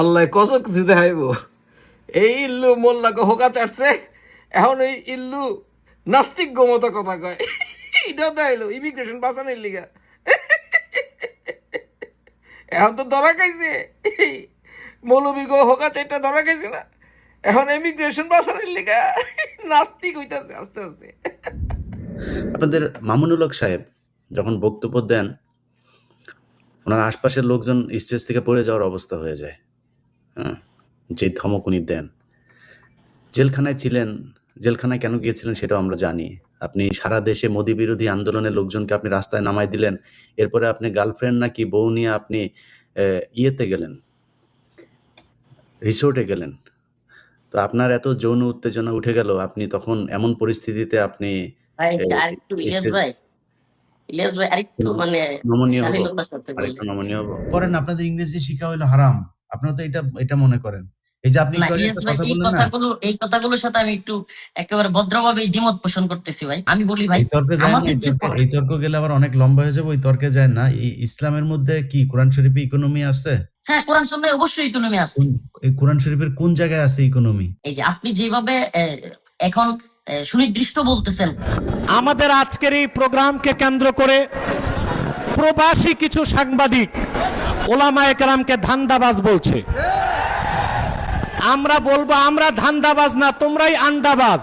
আল্লাহ কত কিছু দেখাইব। এই ইল্লু মোল্লাকে হোকা চাটছে, এখন এই ইল্লু নাস্তিক মতো কথা কয়। এটাও দেখাইলো ইমিগ্রেশন বাঁচানোর লিগা এখন তো ধরা খাইছে। মৌলবী গো হোকা চারটা ধরা খাইছে না। এখন ইমিগ্রেশন বাঁচানোর লিগা নাস্তিক হইতাছে, আস্তে আস্তে। আপনাদের মামুনুল হক সাহেব যখন বক্তব্য দেন, ওনার আশপাশের লোকজন স্টেজ থেকে পড়ে যাওয়ার অবস্থা হয়ে যায়। যে ধমক উনি দেন। জেলখানায় ছিলেন জেলখানায় কেন গিয়েছিলেন সেটাও আমরা জানি। আপনি সারা দেশে মোদি বিরোধী আন্দোলনের লোকজনকে আপনি রাস্তায় নামাই দিলেন এরপরে আপনি গার্লফ্রেন্ড নাকি বউ নিয়ে আপনি আহ, ইয়েতে গেলেন রিসোর্টে গেলেন। তো আপনার এত যৌন উত্তেজনা উঠে গেল আপনি তখন এমন পরিস্থিতিতে আপনি আরেকটু মানে আপনাদের ইংরেজি শিক্ষা হলো হারাম। আপনারা তো এটা এটা মনে করেন। এই যে আপনি না একটু আগে ইলিয়াস একটা ভাই কথা এই বললেন না? কথাগুলো এই কথাগুলোর সাথে আমি একটু একেবারে ভদ্রভাবে দ্বিমত পোষণ করতেছি ভাই। আমি বলি ভাই তর্কে যায় এই যে তর্কে এই তর্ক গেলে আবার অনেক লম্বা হয়ে যাবে ওই তর্কে যায় না। ইসলামের মধ্যে কি কোরআন শরীফে ইকোনমি আছে? হ্যাঁ কোরআন সন্ন্যায় অবশ্যই ইকোনমি আছে। এই কোরআন শরীফের কোন জায়গায় আছে ইকোনমি এই যে আপনি যেভাবে এখন সুনির্দিষ্ট বলতেছেন। আমাদের আজকের এই প্রোগ্রামকে কেন্দ্র করে প্রবাসী কিছু সাংবাদিক ওলামা একরামকে ধান্দাবাজ বলছে। আমরা বলব, আমরা ধান্দাবাজ না, তোমরাই আন্ডাবাজ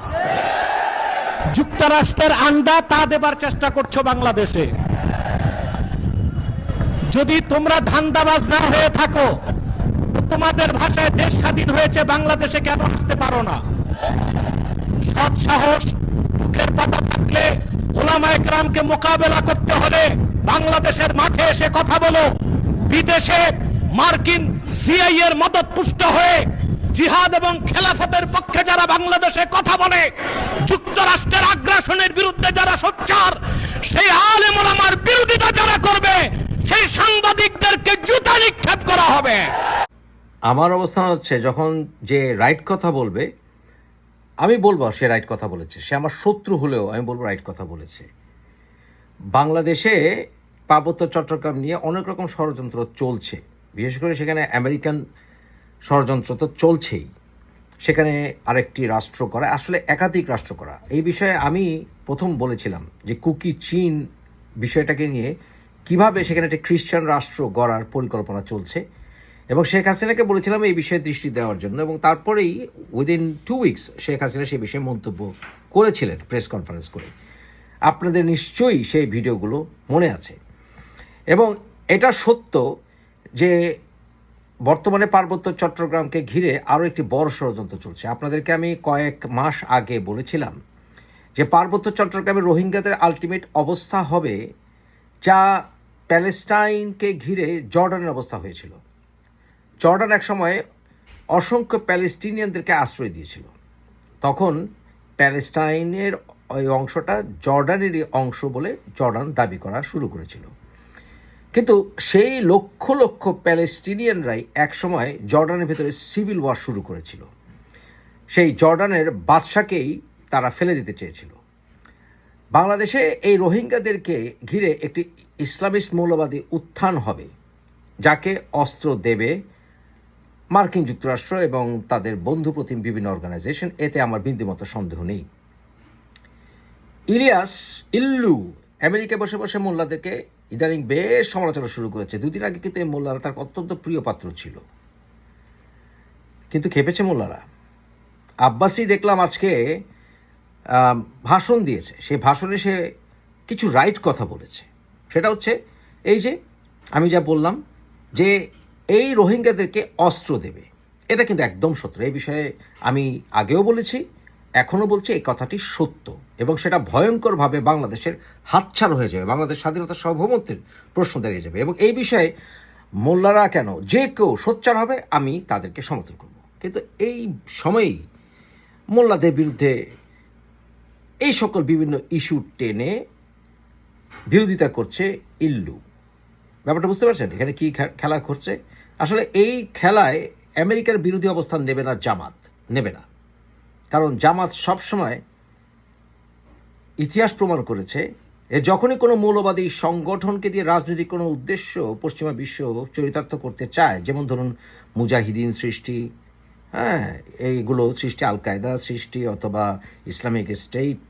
যুক্তরাষ্ট্রের আন্ডা তা দেবার চেষ্টা করছ বাংলাদেশে। যদি তোমরা ধান্দাবাজ না হয়ে থাকো, তোমাদের ভাষায় দেশ স্বাধীন হয়েছে, বাংলাদেশে কেন আসতে পারো না? সৎ সাহস, বুকের পাতা থাকলে ওলামা একরামকে মোকাবেলা করতে হলে বাংলাদেশের মাঠে এসে কথা বলো। বিদেশে মার্কিন সিআই এর মদত পুষ্ট হয়ে জিহাদ এবং খেলাফতের পক্ষে যারা বাংলাদেশে কথা বলে, যুক্তরাষ্ট্রের আগ্রাসনের বিরুদ্ধে যারা সোচ্চার, সেই আলেম ওলামার বিরোধিতা যারা করবে, সেই সাংবাদিকদেরকে জুতা নিক্ষেপ করা হবে। আমার অবস্থান হচ্ছে যখন যে রাইট কথা বলবে, আমি বলব সে রাইট কথা বলেছে। সে আমার শত্রু হলেও আমি বলব রাইট কথা বলেছে। বাংলাদেশে পার্বত্য চট্টগ্রাম নিয়ে অনেক রকম ষড়যন্ত্র চলছে। বিশেষ করে সেখানে আমেরিকান ষড়যন্ত্র তো চলছেই। সেখানে আরেকটি রাষ্ট্র করা, আসলে একাধিক রাষ্ট্র করা। এই বিষয়ে আমি প্রথম বলেছিলাম যে কুকি চীন বিষয়টাকে নিয়ে কীভাবে সেখানে একটি খ্রিস্টান রাষ্ট্র গড়ার পরিকল্পনা চলছে এবং শেখ হাসিনাকে বলেছিলাম এই বিষয়ে দৃষ্টি দেওয়ার জন্য এবং তারপরেই within two weeks Sheikh Hasina সেই বিষয়ে মন্তব্য করেছিলেন প্রেস কনফারেন্স করে। আপনাদের নিশ্চয়ই সেই ভিডিওগুলো মনে আছে। এবং এটা সত্য যে বর্তমানে পার্বত্য চট্টগ্রামকে ঘিরে আরও একটি বড় ষড়যন্ত্র চলছে। আপনাদেরকে আমি কয়েক মাস আগে বলেছিলাম যে পার্বত্য চট্টগ্রামে রোহিঙ্গাদের আলটিমেট অবস্থা হবে যা প্যালেস্টাইনকে ঘিরে জর্ডানের অবস্থা হয়েছিল। জর্ডান এক সময় অসংখ্য প্যালেস্টিনিয়ানদেরকে আশ্রয় দিয়েছিল। তখন প্যালেস্টাইনের ওই অংশটা জর্ডানেরই অংশ বলে জর্ডান দাবি করা শুরু করেছিল। কিন্তু সেই লক্ষ লক্ষ প্যালেস্টিনিয়ানরাই একসময় জর্ডানের ভেতরে সিভিল ওয়ার শুরু করেছিল। সেই জর্ডানের বাদশাকেই তারা ফেলে দিতে চেয়েছিল। বাংলাদেশে এই রোহিঙ্গাদেরকে ঘিরে একটি ইসলামিস্ট মৌলবাদী উত্থান হবে, যাকে অস্ত্র দেবে মার্কিন যুক্তরাষ্ট্র এবং তাদের বন্ধু প্রতিম বিভিন্ন অর্গানাইজেশন। এতে আমার বিন্দুমতো সন্দেহ নেই। ইলিয়াস, ইল্লু, আমেরিকায় বসে বসে মোল্লাদেরকে ইদানিং বেশ সমালোচনা শুরু করেছে। দুদিন আগে কিন্তু এই মোল্লারা তার অত্যন্ত প্রিয় পাত্র ছিল। কিন্তু খেপেছে মোল্লারা। আব্বাসি দেখলাম আজকে ভাষণ দিয়েছে। সেই ভাষণে সে কিছু রাইট কথা বলেছে। সেটা হচ্ছে এই যে, আমি যা বললাম যে এই রোহিঙ্গাদেরকে অস্ত্র দেবে। এটা কিন্তু একদম সত্য। এই বিষয়ে আমি আগেও বলেছি, এখনও বলছি, এই কথাটি সত্য। এবং সেটা ভয়ঙ্করভাবে বাংলাদেশের হাতছাড়া হয়ে যাবে, বাংলাদেশ স্বাধীনতা সার্বভৌমত্বের প্রশ্ন দাঁড়িয়ে যাবে এবং এই বিষয়ে মোল্লারা কেন, যে কেউ সোচ্চার হবে, আমি তাদেরকে সমর্থন করব। কিন্তু এই সময়েই মোল্লাদের বিরুদ্ধে এই সকল বিভিন্ন ইস্যু টেনে বিরোধিতা করছে ইল্লু। ব্যাপারটা বুঝতে পারছেন? এখানে কি খেলা করছে আসলে এই খেলায় আমেরিকার বিরোধী অবস্থান নেবে না জামাত, নেবে না। কারণ জামাত সবসময় ইতিহাস প্রমাণ করেছে এ যখনই কোনো মৌলবাদী সংগঠনকে দিয়ে রাজনৈতিক কোনো উদ্দেশ্য পশ্চিমা বিশ্ব চরিতার্থ করতে চায়, যেমন ধরুন মুজাহিদিন সৃষ্টি হ্যাঁ এইগুলো সৃষ্টি আল কায়দা সৃষ্টি অথবা ইসলামিক স্টেট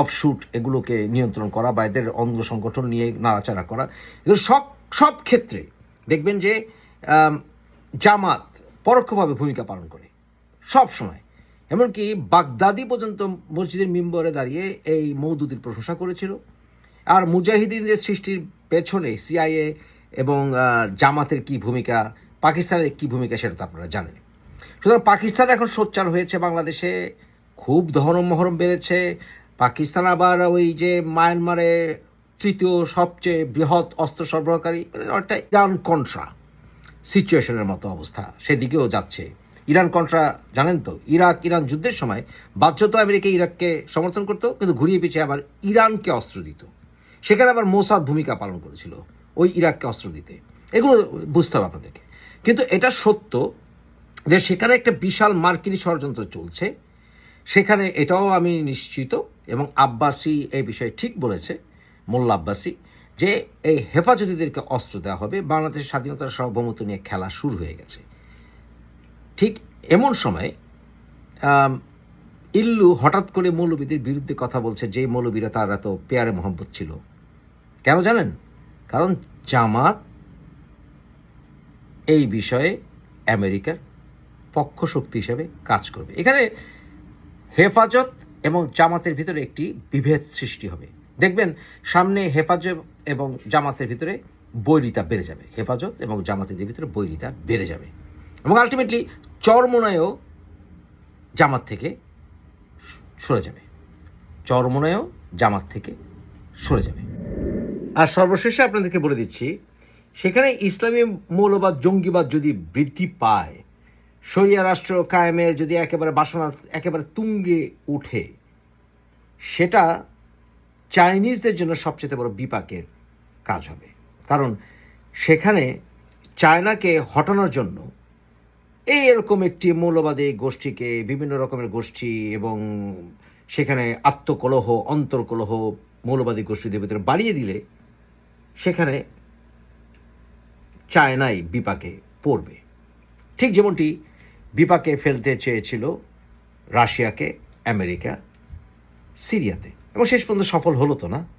অফশুট এগুলোকে নিয়ন্ত্রণ করা বা এদের অঙ্গ সংগঠন নিয়ে নাড়াচাড়া করা, এগুলো সব সব ক্ষেত্রে দেখবেন যে জামাত পরোক্ষভাবে ভূমিকা পালন করে সব সময়। এমনকি বাগদাদি পর্যন্ত মসজিদের মিম্বরে দাঁড়িয়ে এই মৌদুদির প্রশংসা করেছিল। আর মুজাহিদিনদের সৃষ্টির পেছনে সিআইএ এবং জামাতের কি ভূমিকা, পাকিস্তানের কি ভূমিকা সেটা তো আপনারা জানেন। সুতরাং পাকিস্তান এখন সোচ্চার হয়েছে বাংলাদেশে, খুব ধরম মহরম বেড়েছে। পাকিস্তান আবার ওই যে মায়ানমারে তৃতীয় সবচেয়ে বৃহৎ অস্ত্র সরবরাহকারী মানে একটা ইরান কন্ট্রা সিচুয়েশনের মতো অবস্থা। সেদিকেও যাচ্ছে। ইরান কন্ট্রা জানেন তো, ইরাক ইরান যুদ্ধের সময় বাহ্যত আমেরিকা ইরাককে সমর্থন করতো, কিন্তু ঘুরিয়ে পিছিয়ে আবার ইরানকে অস্ত্র দিত। সেখানে আবার মোসাদ ভূমিকা পালন করেছিল, ওই ইরাককে অস্ত্র দিতে। এগুলো বুঝতে হবে আপনাদেরকে। কিন্তু এটা সত্য যে সেখানে একটা বিশাল মার্কিনী ষড়যন্ত্র চলছে, সেখানে এটাও আমি নিশ্চিত, এবং আব্বাসি এই বিষয়ে ঠিক বলেছে, মোল্লা আব্বাসি, যে এই হেফাজতিদেরকে অস্ত্র দেওয়া হবে, বাংলাদেশের স্বাধীনতার সার্বভৌমত্ব নিয়ে খেলা শুরু হয়ে গেছে। ঠিক এমন সময় ইল্লু হঠাৎ করে মৌলবীদের বিরুদ্ধে কথা বলছে যে মৌলবীরা তার এত পেয়ারে মোহাম্মদ ছিল। কেন জানেন? কারণ জামাত এই বিষয়ে আমেরিকার পক্ষ শক্তি হিসেবে কাজ করবে। এখানে হেফাজত এবং জামাতের ভিতরে একটি বিভেদ সৃষ্টি হবে। দেখবেন, সামনে হেফাজত এবং জামাতের ভিতরে বৈরিতা বেড়ে যাবে। হেফাজত এবং জামাতের ভিতরে বৈরিতা বেড়ে যাবে। এবং আলটিমেটলি চরমোনায়ও জামাত থেকে সরে যাবে। চরমোনায়ও জামাত থেকে সরে যাবে। আর সর্বশেষে আপনাদেরকে বলে দিচ্ছি, সেখানে ইসলামী মৌলবাদ, জঙ্গিবাদ যদি বৃদ্ধি পায়, শরিয়া রাষ্ট্র কায়েমের যদি একেবারে বাসনা, একেবারে তুঙ্গে উঠে সেটা চাইনিজদের জন্য সবচেয়ে বড় বিপাকের কাজ হবে। কারণ সেখানে চায়নাকে হটানোর জন্য এই এরকম একটি মৌলবাদী গোষ্ঠীকে, বিভিন্ন রকমের গোষ্ঠী এবং সেখানে আত্মকলহ, অন্তর্কলহ মৌলবাদী গোষ্ঠীদের ভিতরে বাড়িয়ে দিলে সেখানে চায়নাই বিপাকে পড়বে। ঠিক যেমনটি বিপাকে ফেলতে চেয়েছিল রাশিয়াকে, আমেরিকা, সিরিয়াতে। এবং শেষ পর্যন্ত সফল হলো তো না?